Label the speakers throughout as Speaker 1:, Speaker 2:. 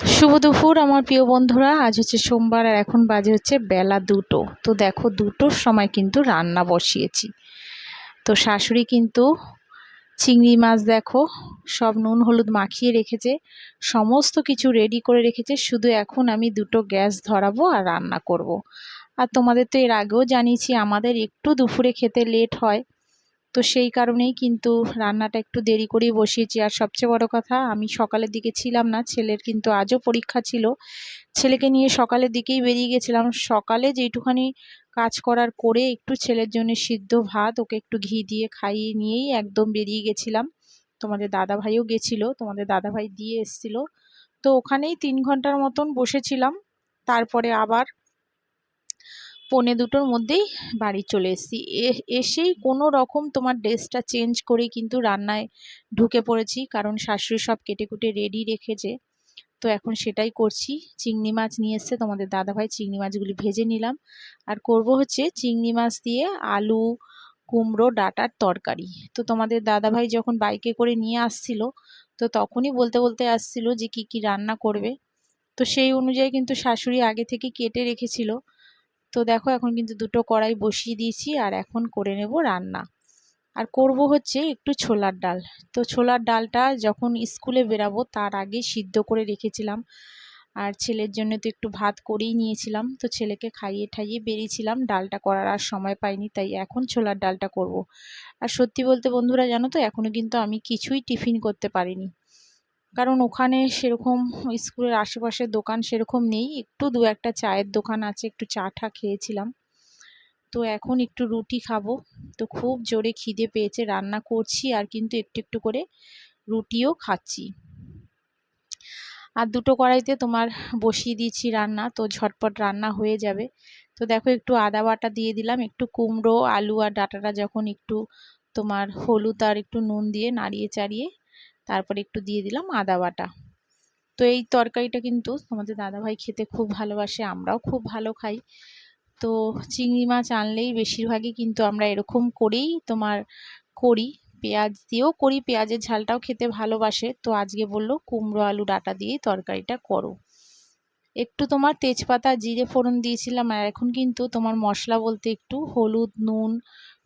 Speaker 1: শুভ দুপুর, আমার প্রিয় বন্ধুরা। আজ হচ্ছে সোমবার আর এখন বাজে হচ্ছে বেলা দুটো। তো দেখো, দুটোর সময় কিন্তু রান্না বসিয়েছি। তো শাশুড়ি কিন্তু চিংড়ি মাছ দেখো, সব নুন হলুদ মাখিয়ে রেখেছে। সমস্ত কিছু রেডি করে রেখেছে। শুধু এখন আমি দুটো গ্যাস ধরাবো আর রান্না করব। আর তোমাদের তো এর আগেও জানিয়েছি, আমাদের একটু দুপুরে খেতে লেট হয়। তো সেই কারণেই কিন্তু রান্নাটা একটু দেরি করেই বসিয়েছি। আর সবচেয়ে বড় কথা, আমি সকালের দিকে ছিলাম না, ছেলের কিন্তু আজও পরীক্ষা ছিল। ছেলেকে নিয়ে সকালের দিকেই বেরিয়ে গেছিলাম। সকালে যেইটুখানি কাজ করার করে একটু ছেলের জন্য সিদ্ধ ভাত, ওকে একটু ঘি দিয়ে খাইয়ে নিয়েই একদম বেরিয়ে গেছিলাম। তোমাদের দাদা ভাইও গেছিল, তোমাদের দাদা ভাই দিয়ে এসছিল। তো ওখানেই তিন ঘণ্টার মতন বসেছিলাম। তারপরে আবার পৌনে দুটোর মধ্যেই বাড়ি চলে এসেছি। এসেই কোনো রকম তোমার ড্রেসটা চেঞ্জ করে কিন্তু রান্নায় ঢুকে পড়েছি, কারণ শাশুড়ি সব কেটে কুটে রেডি রেখেছে। তো এখন সেটাই করছি। চিংড়ি মাছ নিয়ে এসছে তোমাদের দাদাভাই, চিংড়ি মাছগুলি ভেজে নিলাম। আর করব হচ্ছে চিংড়ি মাছ দিয়ে আলু, কুমড়ো, ডাটার তরকারি। তো তোমাদের দাদাভাই যখন বাইকে করে নিয়ে আসছিল, তো তখনই বলতে বলতে আসছিল যে কি কি রান্না করবে। তো সেই অনুযায়ী কিন্তু শাশুড়ি আগে থেকে কেটে রেখেছিল। তো দেখো এখন কিন্তু দুটো কড়াই বসিয়ে দিয়েছি আর এখন করে নেব রান্না। আর করব হচ্ছে একটু ছোলার ডাল। তো ছোলার ডালটা যখন স্কুলে বেরাবো তার আগে সিদ্ধ করে রেখেছিলাম। আর ছেলের জন্য তো একটু ভাত করেই নিয়েছিলাম। তো ছেলেকে খাইয়ে ঠাইয়ে বেরিয়েছিলাম। ডালটা করার আর সময় পাইনি, তাই এখন ছোলার ডালটা করব। আর সত্যি বলতে বন্ধুরা জানো তো এখনও কিন্তু আমি কিছুই টিফিন করতে পারিনি। কারণ ওখানে সেরকম স্কুলের আশেপাশে দোকান সেরকম নেই। একটু দু একটা চায়ের দোকান আছে, একটু চা টা খেয়েছিলাম। তো এখন একটু রুটি খাব। তো খুব জোরে খিদে পেয়েছে, রান্না করছি আর কিন্তু একটু একটু করে রুটিও খাচ্ছি। আর দুটো কড়াইতে তোমার বসিয়ে দিয়েছি রান্না, তো ঝটপট রান্না হয়ে যাবে। তো দেখো একটু আদা বাটা দিয়ে দিলাম, একটু কুমড়ো, আলু আর ডাটাটা যখন একটু তোমার হলুদ আর একটু নুন দিয়ে নাড়িয়ে চাড়িয়ে তারপরে একটু দিয়ে দিলাম আদা বাটা। তো এই তরকারিটা কিন্তু তোমাদের দাদাভাই খেতে খুব ভালোবাসে, আমরাও খুব ভালো খাই। তো চিংড়ি মাছ আনলেই বেশিরভাগই কিন্তু আমরা এরকম করেই তোমার করি, পেঁয়াজ দিয়েও করি, পেঁয়াজের ঝালটাও খেতে ভালোবাসে। তো আজকে বলল কুমড়ো আলু ডাটা দিয়েই তরকারিটা করো। একটু তোমার তেজপাতা, জিরে ফোড়ন দিয়েছিলাম আর এখন কিন্তু তোমার মশলা বলতে একটু হলুদ, নুন,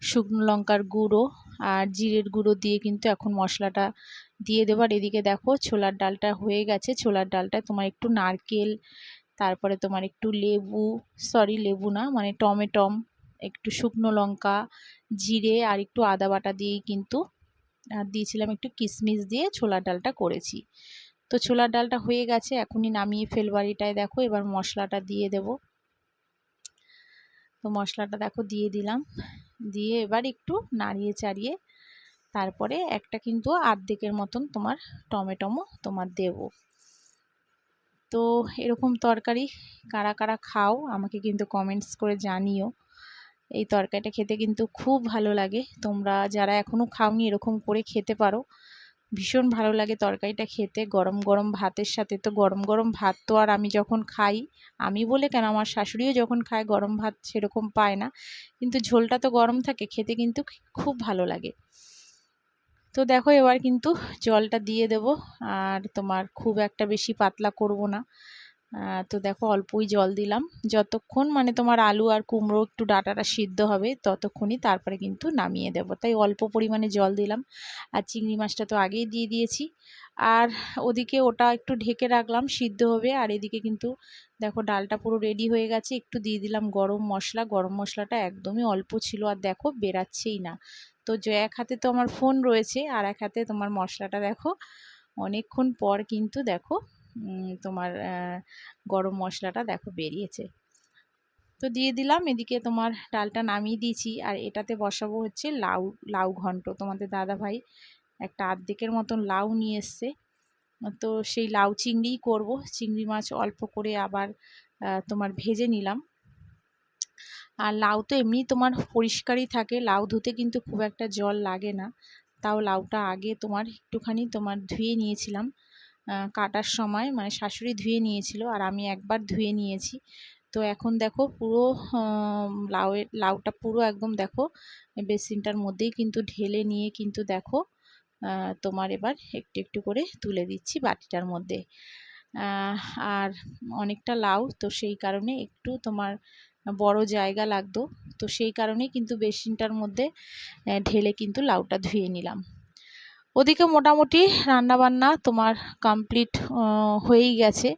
Speaker 1: শুকনো লঙ্কার গুঁড়ো আর জিরের গুঁড়ো দিয়ে কিন্তু এখন মশলাটা দিয়ে দেবার এদিকে দেখো ছোলার ডালটা হয়ে গেছে। ছোলার ডালটা তোমার একটু নারকেল, তারপরে তোমার একটু লেবু সরি লেবু না মানে টমেটম, একটু শুকনো লঙ্কা, জিরে আর একটু আদা বাটা দিয়েই কিন্তু, আর দিয়েছিলাম একটু কিশমিশ দিয়ে ছোলার ডালটা করেছি। তো ছোলার ডালটা হয়ে গেছে, এখনই নামিয়ে ফেলবাড়িটায় দেখো, এবার মশলাটা দিয়ে দেব। তো মশলাটা দেখো দিয়ে দিলাম, দিয়ে এবার একটু নাড়িয়ে চাড়িয়ে তারপরে একটা কিন্তু আর্ধেকের মতন তোমার টমেটোমো তোমার দেব। তো এরকম তরকারি কারা কারা খাও আমাকে কিন্তু কমেন্টস করে জানিও। এই তরকারিটা খেতে কিন্তু খুব ভালো লাগে, তোমরা যারা এখনও খাওনি এরকম করে খেতে পারো। ভীষণ ভালো লাগে তরকারিটা খেতে। গরম গরম ভাতের সাথে তো গরম গরম ভাত তো আর আমি যখন খাই, আমি বলে কেন? আমার শাশুড়িও যখন খায়, গরম ভাত সেরকম পায় না। কিন্তু ঝোলটা তো গরম থাকে, খেতে কিন্তু খুব ভালো লাগে। তো দেখো এবার কিন্তু জলটা দিয়ে দেব, আর তোমার খুব একটা বেশি পাতলা করব না। তো দেখো অল্পই জল দিলাম। যতক্ষণ মানে তোমার আলু আর কুমড়ো একটু ডাটাটা সিদ্ধ হবে, ততক্ষণই তারপরে কিন্তু নামিয়ে দেব। তাই অল্প পরিমাণে জল দিলাম। আর চিংড়ি মাছটা তো আগেই দিয়ে দিয়েছি। আর ওদিকে ওটা একটু ঢেকে রাখলাম, সিদ্ধ হবে। আর এদিকে কিন্তু দেখো ডালটা পুরো রেডি হয়ে গেছে। একটু দিয়ে দিলাম গরম মশলা। গরম মশলাটা একদমই অল্প ছিল আর দেখো বেরাচ্ছেই না। তো যে, এক হাতে তো আমার ফোন রয়েছে, আর এক হাতে তোমার মশলাটা দেখো। অনেকক্ষণ পর কিন্তু দেখো তোমার গরম মশলাটা দেখো বেরিয়েছে। তো দিয়ে দিলাম, এদিকে তোমার ডালটা নামিয়ে দিয়েছি। আর এটাতে বসাবো হচ্ছে লাউ লাউ ঘন্ট। তোমাদের দাদা ভাই একটা আর্ধেকের মতন লাউ নিয়ে এসছে। তো সেই লাউ চিংড়িই করব। চিংড়ি মাছ অল্প করে আবার তোমার ভেজে নিলাম। আর লাউ তো এমনি তোমার পরিষ্কারই থাকে। লাউ ধুতে কিন্তু খুব একটা জল লাগে না। তাও লাউটা আগে তোমার একটুখানি তোমার ধুয়ে নিয়েছিলাম। কাটার সময় মানে শাশুড়ি ধুয়ে নিয়েছিল আর আমি একবার ধুয়ে নিয়েছি। তো এখন দেখো পুরো লাউয়ের লাউটা পুরো একদম দেখো বেসিনটার মধ্যেই কিন্তু ঢেলে নিয়ে কিন্তু দেখো তোমার এবার একটু একটু করে তুলে দিচ্ছি বাটিটার মধ্যে। আর অনেকটা লাউ তো সেই কারণে একটু তোমার বড় জায়গা লাগতো। তো সেই কারণেই কিন্তু বেসিনটার মধ্যে ঢেলে কিন্তু লাউটা ধুয়ে নিলাম। ওদিকে মোটামুটি রান্নাবান্না তোমার কমপ্লিট হয়েই গেছে।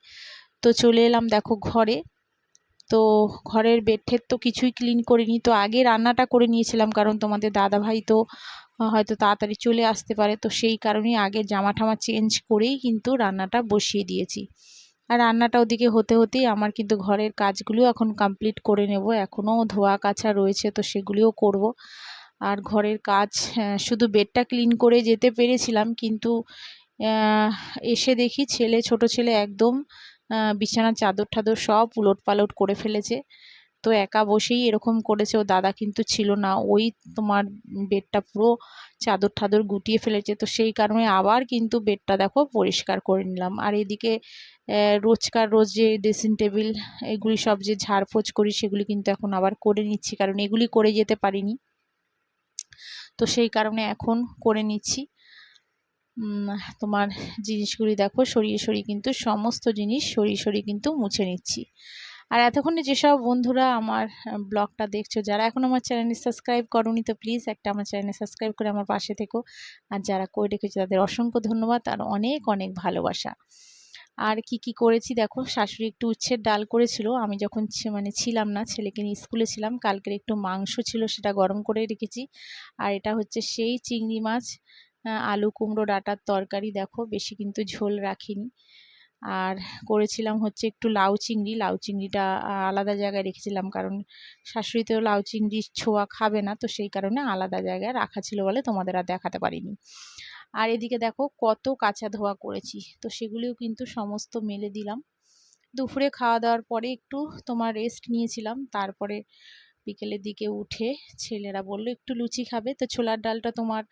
Speaker 1: তো চলে এলাম দেখো ঘরে। তো ঘরের বেডঠের তো কিছুই ক্লিন করিনি। তো আগে রান্নাটা করে নিয়েছিলাম কারণ তোমাদের দাদা ভাই তো হয়তো তাড়াতাড়ি চলে আসতে পারে। তো সেই কারণেই আগে জামা ঠামা চেঞ্জ করেই কিন্তু রান্নাটা বসিয়ে দিয়েছি। আর রান্নাটা ওদিকে হতে হতেই আমার কিন্তু ঘরের কাজগুলো এখন কমপ্লিট করে নেব। এখনও ধোয়া কাছা রয়েছে, তো সেগুলিও করব। আর ঘরের কাজ শুধু বেডটা ক্লিন করে যেতে পেরেছিলাম কিন্তু এসে দেখি ছেলে, ছোট ছেলে একদম বিছানার চাদর টাদর সব উলট পালট করে ফেলেছে। তো একা বসেই এরকম করেছে ও দাদা কিন্তু ছিল না। ওই তোমার বেডটা পুরো চাদর ঠাদর গুটিয়ে ফেলেছে। তো সেই কারণে আবার কিন্তু বেডটা দেখো পরিষ্কার করে নিলাম। আর এদিকে রোজকার রোজ যে ড্রেসিং টেবিল, এগুলি সব যে ঝাড়পোছ করি সেগুলি কিন্তু এখন আবার করে নিচ্ছি। কারণ এগুলি করে যেতে পারিনি। তো সেই কারণে এখন করে নিচ্ছি। তোমার জিনিসগুলি দেখো, সরিয়ে সরিয়ে কিন্তু সমস্ত জিনিস সরিয়ে সরিয়ে কিন্তু মুছে নিচ্ছি। আর এতক্ষণে যেসব বন্ধুরা আমার ব্লগটা দেখছ, যারা এখন আমার চ্যানেলে সাবস্ক্রাইব করনি তো প্লিজ একটা আমার চ্যানেলে সাবস্ক্রাইব করে আমার পাশে থেকো। আর যারা করে রেখেছে তাদের অসংখ্য ধন্যবাদ, আর অনেক অনেক ভালোবাসা। আর কি কি করেছি দেখো, শাশুড়ি একটু উচ্ছের ডাল করেছিল, আমি যখন মানে ছিলাম না, ছেলেকে নিয়ে স্কুলে ছিলাম, কালকের একটু মাংস ছিল সেটা গরম করে রেখেছি, আর এটা হচ্ছে সেই চিংড়ি মাছ আলু, কুমড়ো, ডাটার তরকারি দেখো, বেশি কিন্তু ঝোল রাখিনি, আর করেছিলাম হচ্ছে একটু লাউ চিংড়ি, লাউ চিংড়িটা আলাদা জায়গায় রেখেছিলাম, কারণ শাশুড়ি তো লাউ চিংড়ি ছোঁয়া খাবে না, তো সেই কারণে আলাদা জায়গায় রাখা ছিল বলে তোমাদের আর দেখাতে পারিনি আর এদিকে দেখো কত কাঁচা ধোয়া করেছি। তো সেগুলিও কিন্তু সমস্ত মেলে দিলাম। দুপুরে খাওয়া দাওয়ার পরে একটু তোমার রেস্ট নিয়েছিলাম। তারপরে বিকেলের দিকে উঠে ছেলেরা বলল, একটু লুচি খাবে? তো ছোলার ডালটা তোমার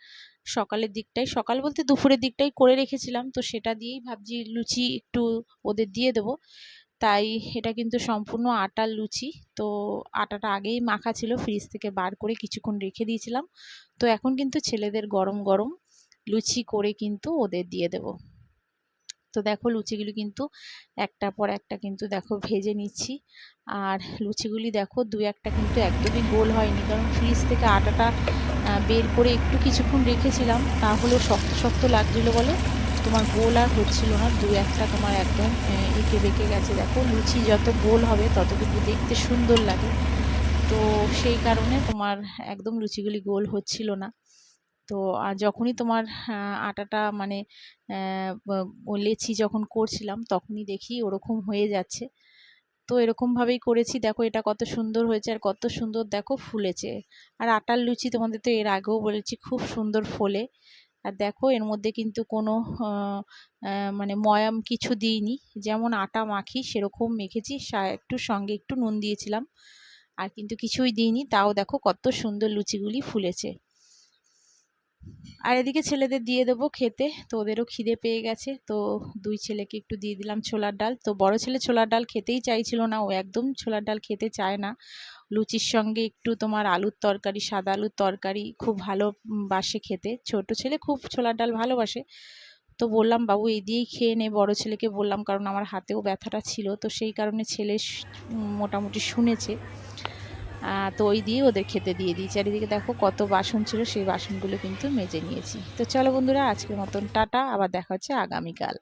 Speaker 1: সকালের দিকটাই, সকাল বলতে দুপুরের দিকটাই করে রেখেছিলাম। তো সেটা দিয়েই ভাবছি লুচি একটু ওদের দিয়ে দেবো। তাই এটা কিন্তু সম্পূর্ণ আটার লুচি। তো আটাটা আগেই মাখা ছিল ফ্রিজ থেকে বার করে কিছুক্ষণ রেখে দিয়েছিলাম। তো এখন কিন্তু ছেলেদের গরম গরম লুচি করে কিন্তু ওদের দিয়ে দেবো। তো দেখো লুচিগুলি কিন্তু একটার পর একটা কিন্তু দেখো ভেজে নিচ্ছি। আর লুচিগুলি দেখো দু একটা কিন্তু একদমই গোল হয়নি। কারণ ফ্রিজ থেকে আটাটা বের করে একটু কিছুক্ষণ রেখেছিলাম তাহলেও শক্ত শক্ত লাগছিল বলে তোমার গোল আর হচ্ছিল না। দু একটা তোমার একদম এঁকে বেঁকে গেছে। দেখো লুচি যত গোল হবে তত কিন্তু দেখতে সুন্দর লাগে। তো সেই কারণে তোমার একদম লুচিগুলি গোল হচ্ছিল না। তো আর যখনই তোমার আটাটা মানে লেচি যখন করছিলাম তখনই দেখি ওরকম হয়ে যাচ্ছে। তো এরকমভাবেই করেছি। দেখো এটা কত সুন্দর হয়েছে আর কত সুন্দর দেখো ফুলেছে। আর আটার লুচি তোমাদের তো এর আগেও বলেছি খুব সুন্দর ফোলে। আর দেখো এর মধ্যে কিন্তু কোনো মানে ময়াম কিছু দিইনি। যেমন আটা মাখি সেরকম মেখেছি একটু সঙ্গে একটু নুন দিয়েছিলাম। আর কিন্তু কিছুই দিইনি। তাও দেখো কত সুন্দর লুচিগুলি ফুলেছে। আর এদিকে ছেলেদের দিয়ে দেবো খেতে, তো ওদেরও খিদে পেয়ে গেছে, তো দুই ছেলেকে একটু দিয়ে দিলাম ছোলার ডাল। তো বড় ছেলে ছোলার ডাল খেতেই চাইছিল না, ও একদম ছোলার ডাল খেতে চায় না। লুচির সঙ্গে একটু তোমার আলুর তরকারি, সাদা আলুর তরকারি খুব ভালো বাসে খেতে। ছোট ছেলে খুব ছোলার ডাল ভালোবাসে। তো বললাম, বাবু, এই দিয়েই খেয়ে নে। বড় ছেলেকে বললাম, কারণ আমার হাতেও ব্যথাটা ছিল, তো সেই কারণে ছেলে মোটামুটি শুনেছে। তো ওই দিয়ে ওদের খেতে দিয়ে দিই। চারিদিকে দেখো কত বাসন ছিল, সেই বাসনগুলো কিন্তু মেজে নিয়েছি। তো চলো বন্ধুরা, আজকের মতন টাটা, আবার দেখা হচ্ছে আগামীকাল।